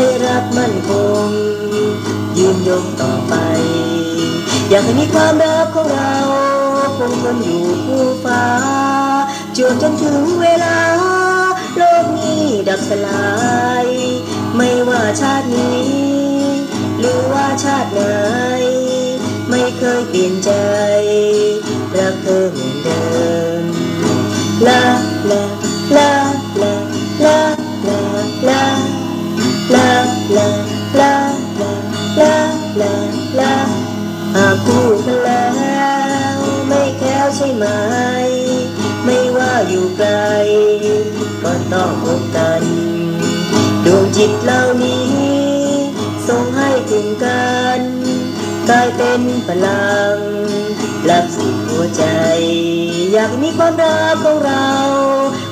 ให้รักมั่นคง ยืนยงต่อไป อยากให้มีความรักของเราคงทนอยู่คู่ฟ้าจวบจนถึงเวลา โลกนี้ดับสลาย ไม่ว่าชาตินี้ หรือว่าชาติไหน ไม่เคยเปลี่ยนใจรักเธอเหมือนเดิมลาลาลาลา ลาลาลาลาลาลาหากคู่กันแล้วไม่แค้วใช่ไหม ไม่ว่าอยู่ไกล ก็ต้องพบกัน ดวงจิตเหล่านี้ส่งให้ถึงกันกลายเป็นพลังรักสุดหัวใจ อยากมีความรักของเรา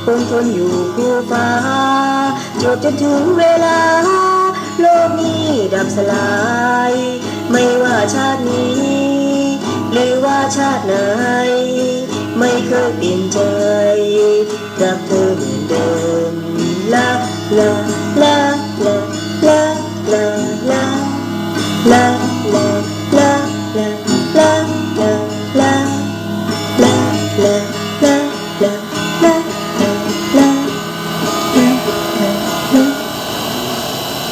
คงทนอยู่คู่ฟ้าจบจนถึงเวลา ชาตินี้ หรือว่าชาติไหน ไม่เคยเปลี่ยนใจกับเธอเหมือนเดิมลาลาลาลาลาลาลาลาลาลา